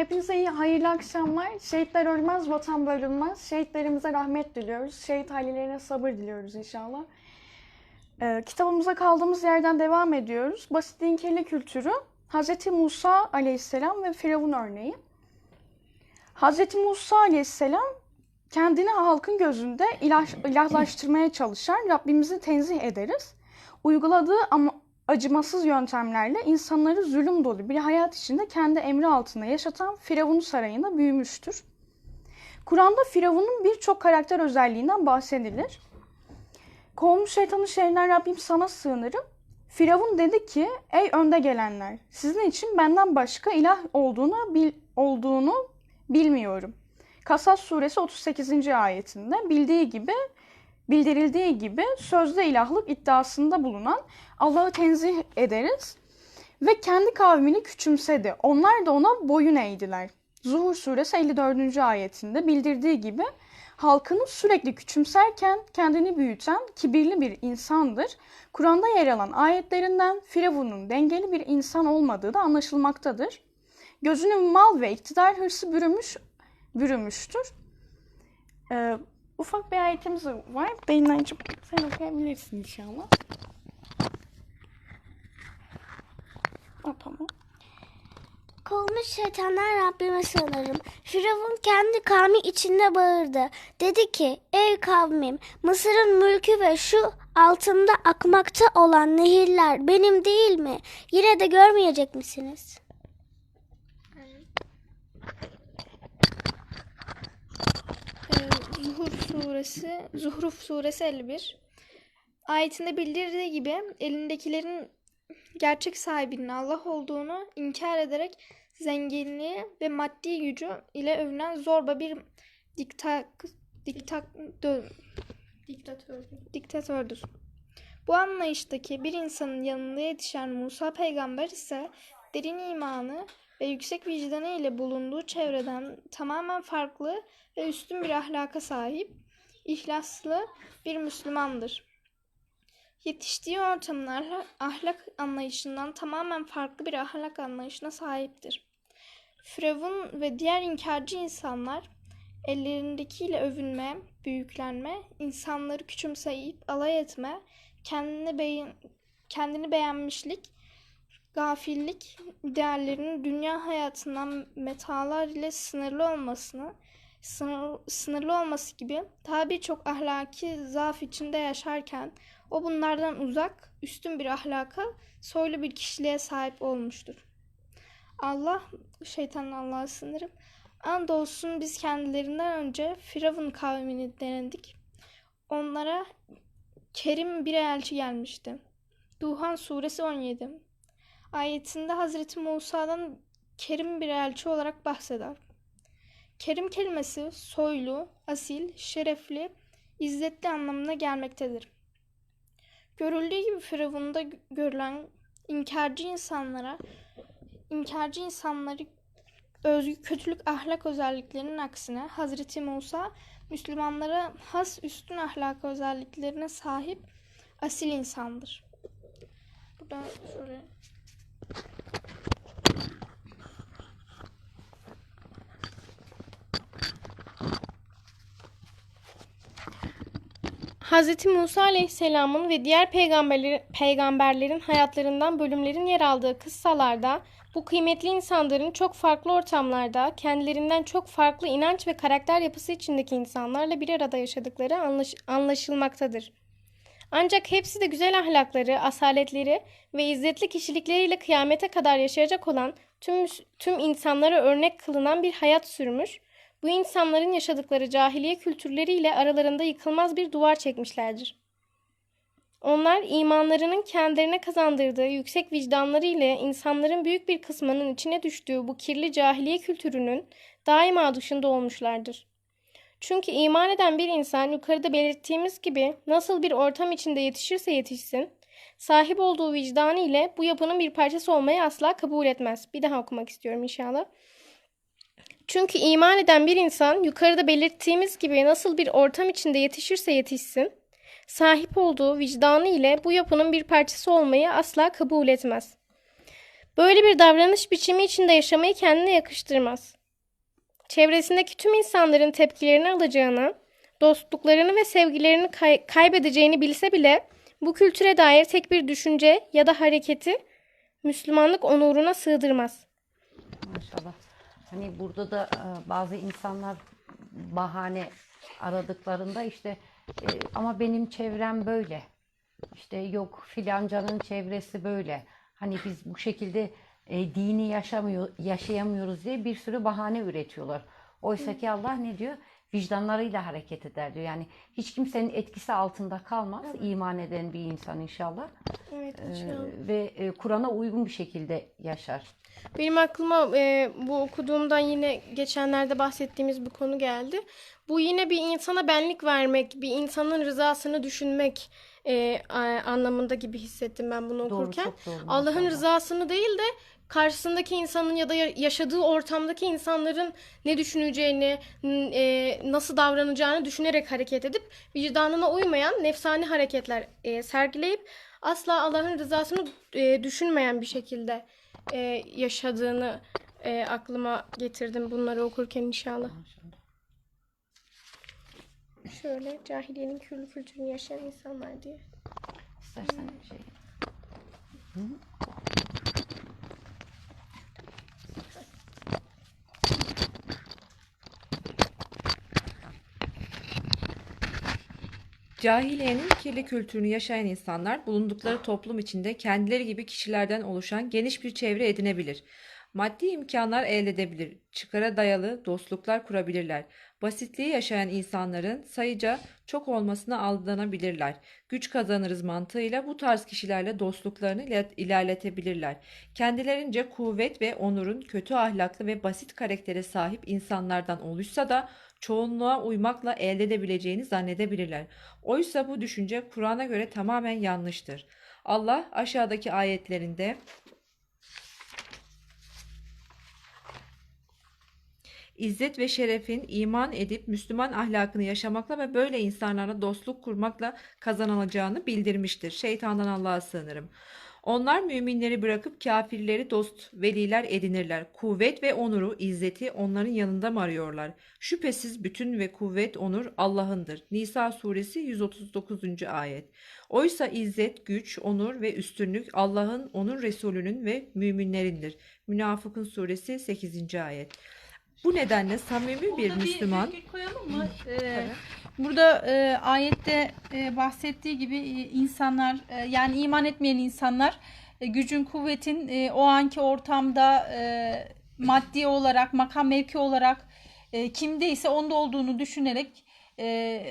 Hepinize iyi, hayırlı akşamlar. Şehitler ölmez, vatan bölünmez. Şehitlerimize rahmet diliyoruz. Şehit ailelerine sabır diliyoruz inşallah. Ee, kitabımıza kaldığımız yerden devam ediyoruz. Basitliğin kirli kültürü, Hz. Musa aleyhisselam ve Firavun örneği. Hz. Musa aleyhisselam kendini halkın gözünde ilah, ilahlaştırmaya çalışan Rabbimizi tenzih ederiz. Uyguladığı acımasız yöntemlerle insanları zulüm dolu bir hayat içinde kendi emri altında yaşatan Firavun sarayında büyümüştür. Kur'an'da Firavun'un birçok karakter özelliğinden bahsedilir. Kovmuş şeytanın şerrinden Rabbim sana sığınırım. Firavun dedi ki, ey önde gelenler, sizin için benden başka ilah olduğunu, bil, olduğunu bilmiyorum. Kasas suresi 38. ayetinde bildiği gibi bildirildiği gibi sözde ilahlık iddiasında bulunan Allah'ı tenzih ederiz ve kendi kavmini küçümsedi. Onlar da ona boyun eğdiler. Zuhur suresi 54. ayetinde bildirdiği gibi halkını sürekli küçümserken kendini büyüten kibirli bir insandır. Kur'an'da yer alan ayetlerinden Firavun'un dengeli bir insan olmadığı da anlaşılmaktadır. Gözünün mal ve iktidar hırsı bürümüş, bürümüştür. Ee, ufak bir ayetimiz var. Beynancığım sen okuyabilirsin inşallah. Ha, tamam. Kovmuş şeytanlar Rabbime sığınırım. Firavun kendi kavmi içinde bağırdı. Dedi ki, ey kavmim, Mısır'ın mülkü ve şu altında akmakta olan nehirler benim değil mi? Yine de görmeyecek misiniz? Ee, Zuhur suresi, Zuhruf suresi 51. Ayetinde bildirdiği gibi elindekilerin gerçek sahibinin Allah olduğunu inkar ederek zenginliği ve maddi gücü ile övünen zorba bir diktak, diktak, dö- diktatördür. Bu anlayıştaki bir insanın yanında yetişen Musa peygamber ise derin imanı ve yüksek vicdanı ile bulunduğu çevreden tamamen farklı ve üstün bir ahlaka sahip, ihlaslı bir Müslümandır. Yetiştiği ortamın ahlak, anlayışından tamamen farklı bir ahlak anlayışına sahiptir. Firavun ve diğer inkarcı insanlar ellerindekiyle övünme, büyüklenme, insanları küçümseyip alay etme, kendini, beğen, kendini beğenmişlik, gafillik değerlerinin dünya hayatından metalar ile sınırlı olmasını, sınır, sınırlı olması gibi daha birçok ahlaki zaaf içinde yaşarken o bunlardan uzak, üstün bir ahlaka, soylu bir kişiliğe sahip olmuştur. Allah, şeytanın Allah'a sınırım. Andolsun biz kendilerinden önce Firavun kavmini denedik. Onlara Kerim bir elçi gelmişti. Duhan suresi 17. Ayetinde Hazreti Musa'dan Kerim bir elçi olarak bahseder. Kerim kelimesi soylu, asil, şerefli, izzetli anlamına gelmektedir. Görüldüğü gibi Firavun'da görülen inkarcı insanlara, inkarcı insanları özgü kötülük ahlak özelliklerinin aksine Hazreti Musa Müslümanlara has üstün ahlak özelliklerine sahip asil insandır. Burada şöyle Hz. Musa Aleyhisselam'ın ve diğer peygamberleri, peygamberlerin hayatlarından bölümlerin yer aldığı kıssalarda bu kıymetli insanların çok farklı ortamlarda kendilerinden çok farklı inanç ve karakter yapısı içindeki insanlarla bir arada yaşadıkları anlaş- anlaşılmaktadır. Ancak hepsi de güzel ahlakları, asaletleri ve izzetli kişilikleriyle kıyamete kadar yaşayacak olan tüm, tüm insanlara örnek kılınan bir hayat sürmüş, bu insanların yaşadıkları cahiliye kültürleriyle aralarında yıkılmaz bir duvar çekmişlerdir. Onlar imanlarının kendilerine kazandırdığı yüksek vicdanları ile insanların büyük bir kısmının içine düştüğü bu kirli cahiliye kültürünün daima dışında olmuşlardır. Çünkü iman eden bir insan yukarıda belirttiğimiz gibi nasıl bir ortam içinde yetişirse yetişsin, sahip olduğu vicdanı ile bu yapının bir parçası olmayı asla kabul etmez. Bir daha okumak istiyorum inşallah. Çünkü iman eden bir insan yukarıda belirttiğimiz gibi nasıl bir ortam içinde yetişirse yetişsin, sahip olduğu vicdanı ile bu yapının bir parçası olmayı asla kabul etmez. Böyle bir davranış biçimi içinde yaşamayı kendine yakıştırmaz. Çevresindeki tüm insanların tepkilerini alacağını, dostluklarını ve sevgilerini kay- kaybedeceğini bilse bile bu kültüre dair tek bir düşünce ya da hareketi Müslümanlık onuruna sığdırmaz. Maşallah. Hani burada da e, bazı insanlar bahane aradıklarında işte e, ama benim çevrem böyle. İşte yok filancanın çevresi böyle. Hani biz bu şekilde e, dini yaşamıyor, yaşayamıyoruz diye bir sürü bahane üretiyorlar. Oysa ki Allah ne diyor? Vicdanlarıyla hareket eder diyor. Yani hiç kimsenin etkisi altında kalmaz. iman eden bir insan inşallah. Evet, E, ve e, Kur'an'a uygun bir şekilde yaşar. Benim aklıma e, bu okuduğumdan yine geçenlerde bahsettiğimiz bir konu geldi. Bu yine bir insana benlik vermek, bir insanın rızasını düşünmek e, anlamında gibi hissettim ben bunu okurken. Allah'ın rızasını değil de karşısındaki insanın ya da ya- yaşadığı ortamdaki insanların ne düşüneceğini, e, nasıl davranacağını düşünerek hareket edip vicdanına uymayan nefsani hareketler e, sergileyip asla Allah'ın rızasını e, düşünmeyen bir şekilde e, yaşadığını e, aklıma getirdim bunları okurken inşallah. Şöyle cahiliyenin külü kültürünü yaşayan insanlar diye. İstersen bir şey. Cahiliyenin kirli kültürünü yaşayan insanlar bulundukları toplum içinde kendileri gibi kişilerden oluşan geniş bir çevre edinebilir. Maddi imkanlar elde edebilir, çıkara dayalı dostluklar kurabilirler. Basitliği yaşayan insanların sayıca çok olmasına aldanabilirler. Güç kazanırız mantığıyla bu tarz kişilerle dostluklarını iler- ilerletebilirler. Kendilerince kuvvet ve onurun kötü ahlaklı ve basit karaktere sahip insanlardan oluşsa da çoğunluğa uymakla elde edebileceğini zannedebilirler. Oysa bu düşünce Kur'an'a göre tamamen yanlıştır. Allah aşağıdaki ayetlerinde İzzet ve şerefin iman edip Müslüman ahlakını yaşamakla ve böyle insanlarla dostluk kurmakla kazanılacağını bildirmiştir. Şeytandan Allah'a sığınırım. Onlar müminleri bırakıp kafirleri dost, veliler edinirler. Kuvvet ve onuru, izzeti onların yanında mı arıyorlar? Şüphesiz bütün ve kuvvet, onur Allah'ındır. Nisa suresi 139. ayet. Oysa izzet, güç, onur ve üstünlük Allah'ın, onun Resulünün ve müminlerindir. Münafıkın suresi 8. ayet. Bu nedenle samimi bir Müslüman virgül koyalım mı? Ee, burada e, ayette e, bahsettiği gibi e, insanlar e, yani iman etmeyen insanlar e, gücün kuvvetin e, o anki ortamda e, maddi olarak makam mevki olarak e, kimdeyse onda olduğunu düşünerek e,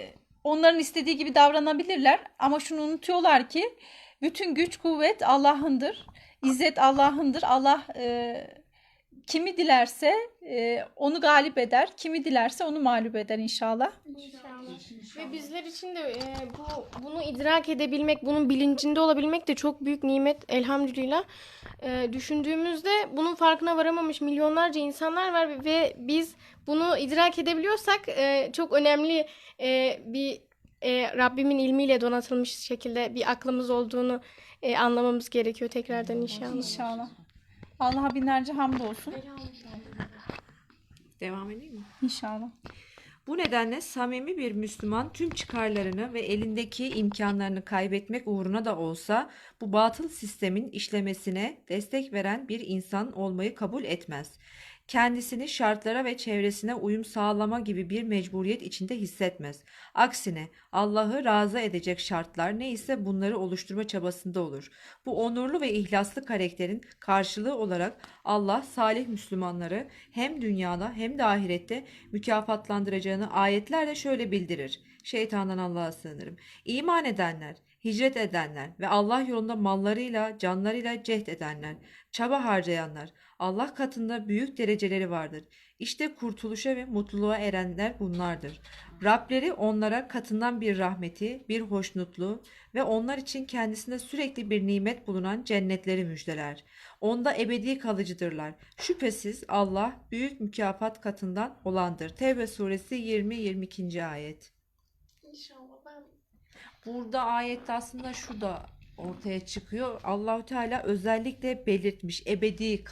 onların istediği gibi davranabilirler ama şunu unutuyorlar ki bütün güç kuvvet Allah'ındır. İzzet Allah'ındır. Allah e, kimi dilerse e, onu galip eder, kimi dilerse onu mağlup eder inşallah. Ve bizler için de e, bu bunu idrak edebilmek, bunun bilincinde olabilmek de çok büyük nimet elhamdülillah. E, düşündüğümüzde bunun farkına varamamış milyonlarca insanlar var ve biz bunu idrak edebiliyorsak e, çok önemli e, bir e, Rabbimin ilmiyle donatılmış şekilde bir aklımız olduğunu e, anlamamız gerekiyor tekrardan inşallah. İnşallah. Allah'a binlerce hamd olsun. devam edeyim mi? İnşallah. Bu nedenle samimi bir Müslüman tüm çıkarlarını ve elindeki imkanlarını kaybetmek uğruna da olsa bu batıl sistemin işlemesine destek veren bir insan olmayı kabul etmez. Kendisini şartlara ve çevresine uyum sağlama gibi bir mecburiyet içinde hissetmez. Aksine Allah'ı razı edecek şartlar neyse bunları oluşturma çabasında olur. Bu onurlu ve ihlaslı karakterin karşılığı olarak Allah salih Müslümanları hem dünyada hem de ahirette mükafatlandıracağını ayetlerle şöyle bildirir. Şeytandan Allah'a sığınırım. İman edenler, hicret edenler ve Allah yolunda mallarıyla, canlarıyla cehd edenler, çaba harcayanlar, Allah katında büyük dereceleri vardır. İşte kurtuluşa ve mutluluğa erenler bunlardır. Rableri onlara katından bir rahmeti, bir hoşnutluğu ve onlar için kendisinde sürekli bir nimet bulunan cennetleri müjdeler. Onda ebedi kalıcıdırlar. Şüphesiz Allah büyük mükafat katından olandır. Tevbe suresi 20-22. ayet. Burada ayette aslında şu da ortaya çıkıyor. Allahü Teala özellikle belirtmiş ebedi kalıcı